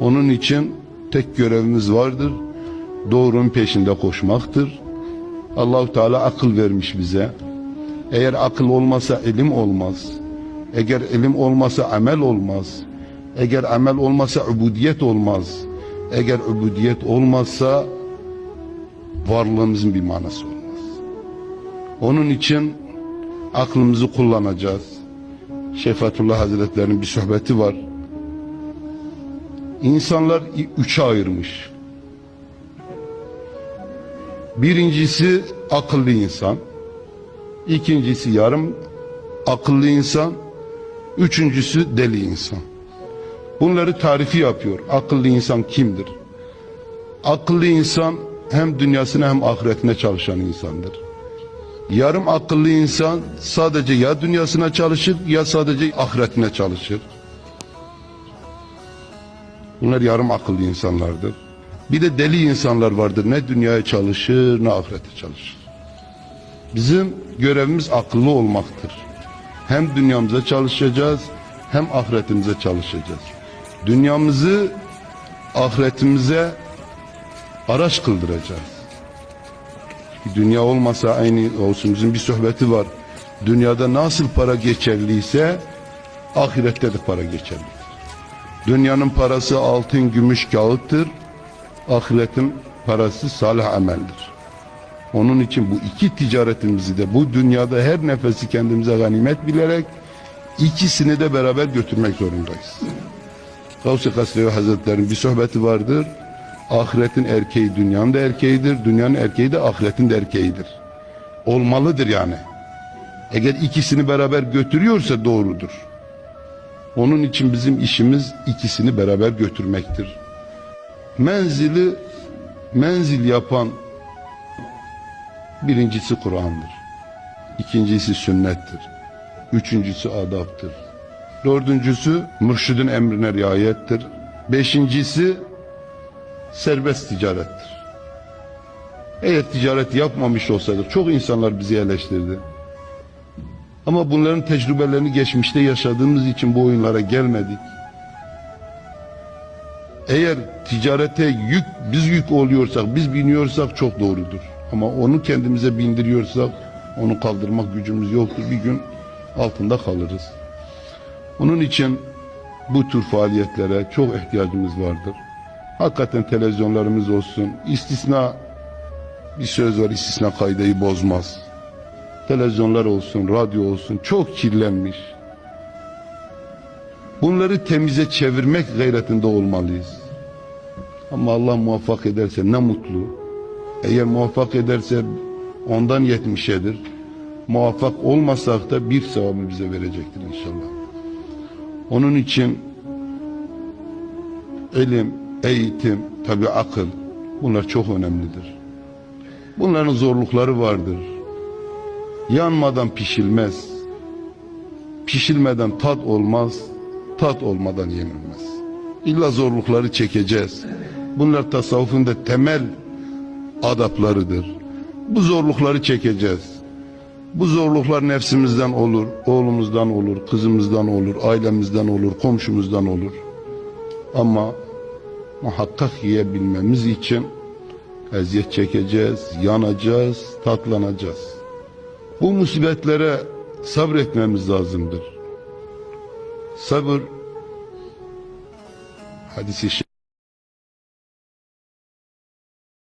Onun için tek görevimiz vardır. Doğrunun peşinde koşmaktır. Allahu Teala akıl vermiş bize. Eğer akıl olmasa ilim olmaz. Eğer ilim olmasa amel olmaz. Eğer amel olmasa ubudiyet olmaz. Eğer ubudiyet olmazsa varlığımızın bir manası olmaz. Onun için aklımızı kullanacağız. Şeyh Fethullah Hazretleri'nin bir sohbeti var. İnsanlar üçe ayırmış. Birincisi akıllı insan. İkincisi yarım akıllı insan. Üçüncüsü deli insan. Bunları tarifi yapıyor. Akıllı insan kimdir? Akıllı insan hem dünyasına hem ahiretine çalışan insandır. Yarım akıllı insan sadece ya dünyasına çalışır ya sadece ahiretine çalışır. Bunlar yarım akıllı insanlardır. Bir de deli insanlar vardır. Ne dünyaya çalışır ne ahirete çalışır. Bizim görevimiz akıllı olmaktır. Hem dünyamıza çalışacağız hem ahiretimize çalışacağız. Dünyamızı ahiretimize araç kıldıracağız. Dünya olmasa aynı olsun bizim bir sohbeti var. Dünyada nasıl para geçerliyse ahirette de para geçerlidir. Dünyanın parası altın, gümüş, kağıttır. Ahiretin parası salih ameldir. Onun için bu iki ticaretimizi de bu dünyada her nefesi kendimize ganimet bilerek ikisini de beraber götürmek zorundayız. Gavs-ı Kasrevi Hazretleri'nin bir sohbeti vardır. Ahiretin erkeği dünyanın da erkeğidir. Dünyanın erkeği de ahiretin de erkeğidir. Olmalıdır yani. Eğer ikisini beraber götürüyorsa doğrudur. Onun için bizim işimiz ikisini beraber götürmektir. Menzili menzil yapan birincisi Kur'an'dır. İkincisi sünnettir. Üçüncüsü adaptır. Dördüncüsü mürşidin emrine riayettir. Beşincisi serbest ticarettir. Eğer ticaret yapmamış olsaydık çok insanlar bizi eleştirdi. Ama bunların tecrübelerini geçmişte yaşadığımız için bu oyunlara gelmedik. Eğer ticarete yük, biz yük oluyorsak, biz biniyorsak çok doğrudur. Ama onu kendimize bindiriyorsak, onu kaldırmak gücümüz yoktur. Bir gün altında kalırız. Onun için bu tür faaliyetlere çok ihtiyacımız vardır. Hakikaten televizyonlarımız olsun. İstisna bir söz var, istisna kaideyi bozmaz. Televizyonlar olsun, radyo olsun çok kirlenmiş. Bunları temize çevirmek gayretinde olmalıyız. Ama Allah muvaffak ederse ne mutlu. Eğer muvaffak ederse ondan yetmişedir. Muvaffak olmasak da bir sevabı bize verecektir inşallah. Onun için ilim, eğitim, tabi akıl bunlar çok önemlidir. Bunların zorlukları vardır. Yanmadan pişilmez. Pişilmeden tat olmaz. Tat olmadan yenilmez. İlla zorlukları çekeceğiz. Bunlar tasavvufun da temel adaplarıdır. Bu zorlukları çekeceğiz. Bu zorluklar nefsimizden olur, oğlumuzdan olur, kızımızdan olur, ailemizden olur, komşumuzdan olur. Ama muhakkak yiyebilmemiz için eziyet çekeceğiz, yanacağız, tatlanacağız. Bu musibetlere sabretmemiz lazımdır. Sabır hadisi